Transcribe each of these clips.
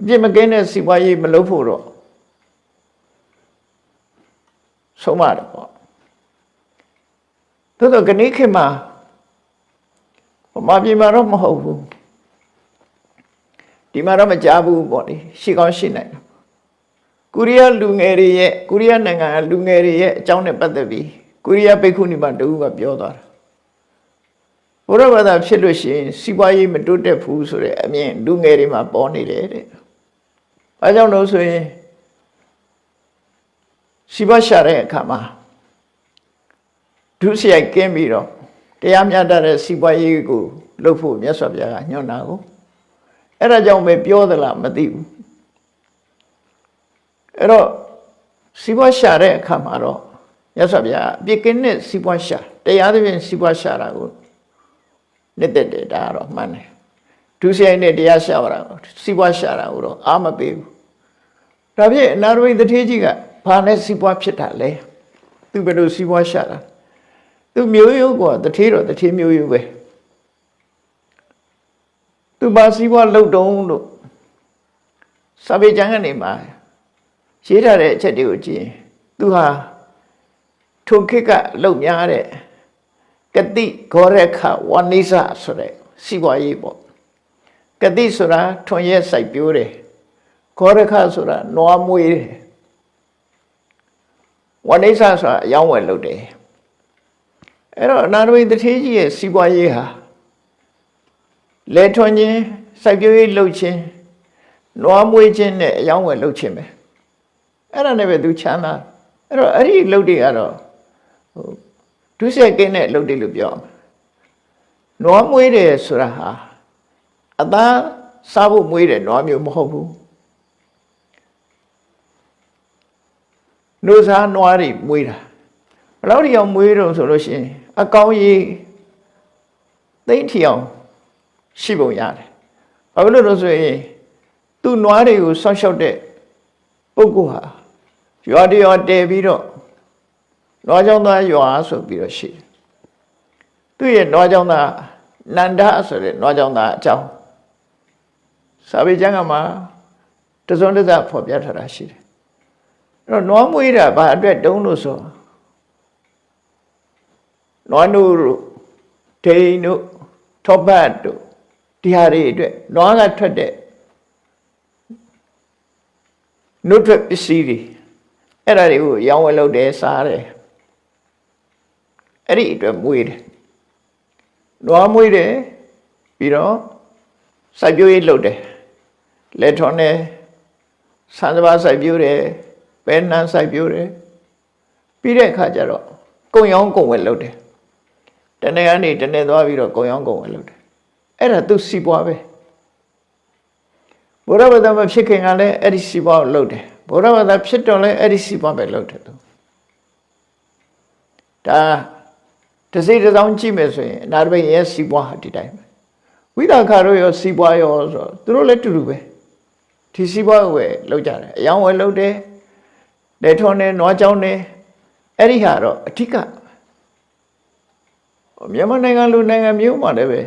အပြစ်မကင်းတဲ့စီးပွားရေးမလုပ်ဖို့တော့ဆုံးမတယ်ပေါ့သို့တော့ကနေ့ခေတ်မှာဗမာပြည်မှာတော့မဟုတ်ဘူးဒီမှာတော့မကြားဘူးပေါ့လေရှိကောင်းရှိနိုင်တယ်ကိုရီးယားလူငယ်တွေရဲ့ကိုရီးယားနိုင်ငံကလူငယ်တွေရဲ့အကြောင်းနဲ့ပတ်သက်ပြီးကိုရီးယားပိတ်ခုနီမှာတူကပြောသွားတာဘုရားဘာသာဖြစ်လို့ရှိရင်စီးပွားရေးမတိုးတက်ဘူးဆိုတဲ့အမြင်လူငယ်တွေမှာပေါ်နေတယ်တဲ့။ အဲကြောင့်လို့ဆိုရင်စီးပွားရှာတဲ့အခါမှာဒုစရိုက်ကင်းပြီးတော့တရားမျှတတဲ့စီးပွားရေးကိုလုပ်ဖို့မြတ်စွာဘုရားကညွှန်တာကိုအဲ့ဒါကြောင့်ပဲပြောသလားမသိဘူးအဲ့တော့စီးပွားရှာတဲ့အခါမှာတော့မြတ်စွာဘုရားအပြစ်ကင်းတဲ့စီးပွားရှာတရားသဖြင့်စီးပွားရှာတာကိုနှစ်သက်တယ်ဒါကတော့မှန်တယ်ဒုစရိုက်နဲ့တရားရှာတာကိုစီးပွားရှာတာကိုတော့အာမပေးဘူး ဒါဖြင့်အနာရဝိတ္ထေကြီးကဘာနဲ့စီးပွားဖြစ်တာလဲသူဘယ်လိုစီးပွားရှာတာသူမျိုးရိုးကတထေးတော့တထေးမျိုးရိုးပဲသူဘာစီးပွားလုပ်တုံးလို့စာပေကျမ်းကနေမှာရေးထားတဲ့အချက်တွေကိုကြည့်ရင်သူဟာထိုခေတ်ကလုံများတဲ့ကတိဂောရခဝနိစဆိုတဲ့စီးပွားရေးပေါ့ကတိဆိုတာထွန်ရက်စိုက်ပျိုးတယ် ဂောရခဆိုတာနွားမွေးတယ်ဝနိစဆိုတာအယောင်းဝယ်လုပ်တယ်အဲ့တော့အနာရဝိတထေးကြီးရဲ့စီးပွားရေးဟာလဲထွန်ခြင်းစိုက်ပျိုးရေးလုပ်ခြင်းနွားမွေးခြင်းနဲ့အယောင်းဝယ်လုပ်ခြင်းပဲအဲ့ဒါနဲ့ပဲသူချမ်းသာအဲ့တော့အဲ့ဒီလုပ်တွေကတော့ဟိုဒုစရိုက်ကင်းတဲ့အလုပ်တွေလို့ပြောအောင်နွားမွေးတယ်ဆိုတာဟာအသားစားဖို့မွေးတယ်နွားမျိုးမဟုတ်ဘူး နှုတ်စားနွားတွေမွေးတာဘယ်လောက်ထိအောင်မွေးတော့ဆိုလို့ရှိရင်အကောင်ကြီးသိမ့်ထီအောင်ရှိပုံရတယ်ဘာလို့လဲလို့ဆိုရင်သူ့နွားတွေကိုဆောက်ရှောက်တဲ့ပုဂ္ဂိုလ်ဟာရွာတရွာတည်ပြီးတော့နွားကြောင့်သားရွာဆိုပြီးတော့ရှိတယ်သူ့ရဲ့နွားကြောင့်သားနန္ဒဆိုတဲ့နွားကြောင့်သားအကြောင်းစာပေကျမ်းကမှာတစုံတစ်စဖော်ပြထားတာရှိတယ်အဲ့ တော့နွားမွေးတာဘာအတွက်တုံးလို့ဆိုနွားနုတို့ဒိန်တို့ထောပတ်တို့ဒီဟာတွေအတွက်နွားကထွက်တဲ့နှုတ်ထွက်ပစ္စည်းတွေအဲ့ဒါတွေကိုရောင်းဝယ်လုပ်တယ်စားတယ်အဲ့ဒီအတွက်မွေးတယ်နွားမွေးတယ်ပြီးတော့စိုက်ပျိုးရေးလုပ်တယ်လက်ထွန်တယ်ဆန်းစပါးစိုက်ပျိုးတယ် ပဲနှမ်းစိုက်ပျိုးတယ်ပြီးတဲ့အခါကျတော့ကုံရောင်းကုံဝယ်လုပ်တယ်တနေ့ကနေတနေ့သွားပြီးတော့ကုံရောင်းကုံဝယ်လုပ်တယ်အဲ့ဒါသူစီပွားပဲဘုရားဘာသာမဖြစ်ခင်ကလည်းအဲ့ဒီစီပွားကိုလုပ်တယ်ဘုရားဘာသာဖြစ်တော့လည်းအဲ့ဒီစီပွားပဲလုပ်တယ်သူဒါတစိတစ်စောင်းကြည့်မယ်ဆိုရင်အနာတပိတ်ရဲ့စီပွားဟာဒီတိုင်းပဲဝိသခါတို့ရောစီပွားရောဆိုတော့သူတို့လည်းတူတူပဲဒီစီပွားကိုပဲလုပ်ကြတယ်အယောင်းဝယ်လုပ်တယ် လက်ထွန်နဲ့နွားကြောင်းနဲ့အဲ့ဒီဟာတော့အထက်ကမြန်မာနိုင်ငံလူနိုင်ငံမျိုးမှာလည်းပဲ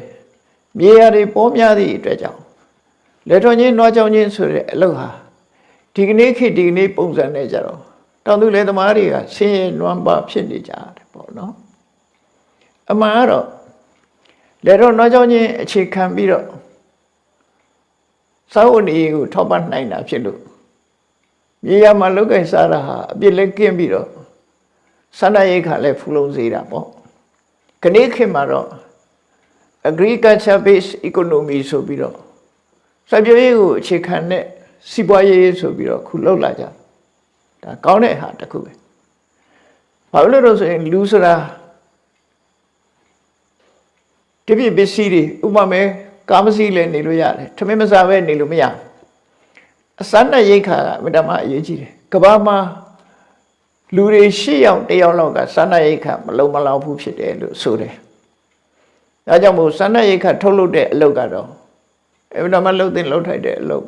မြေယာတွေပေါ်များသည့်အတွက်ကြောင့်လက်ထွန်ချင်းနွားကြောင်းချင်းဆိုတဲ့အလုပ်ဟာဒီကနေ့ခေတ်ဒီကနေ့ပုံစံနဲ့ကြတော့တောင်သူလယ်သမားတွေကဆင်းရဲနွမ်းပါဖြစ်နေကြတယ်ပေါ့နော်အမှန်ကတော့လက်တော့နွားကြောင်းချင်းအခြေခံပြီးတော့စာဝတ်နေကိုထောက်ပံ့နိုင်တာဖြစ်လို့ မြေယာမှာလောက်ကင်စားတာဟာအပြစ်လက်ကင်းပြီးတော့ဆန္ဒရိတ်ခါလည်းဖူလုံးစေးတာပေါ့ခဏခေတ်မှာတော့ agriculture based economy ဆိုပြီးတော့စိုက်ပျိုးရေးကိုအခြေခံတဲ့စီးပွားရေးဆိုပြီးတော့ခုလောက်လာကြဒါကောင်းတဲ့ဟာတစ်ခုပဲဘာလို့လဲတော့ဆိုရင်လူဆိုတာတပြည့်ပစ္စည်းတွေဥပမာကားမစီးလည်းနေလို့ရတယ်ထမင်းမစားပဲနေလို့မရဘူး အစမ်းနဲ့ရိတ်ခါကမတမအရေးကြီးတယ်ကဘာမှာလူတွေ၈ယောက်၁ယောက်လောက်ကစမ်းနဲ့ရိတ်ခါမလုံးမလောက်ဘူးဖြစ်တယ်လို့ဆိုတယ်ဒါကြောင့်မို့စမ်းနဲ့ရိတ်ခါထုတ်လုပ်တဲ့အလုပ်ကတော့အမတမလှုပ်တဲ့လှုပ်ထိုက်တဲ့အလုပ်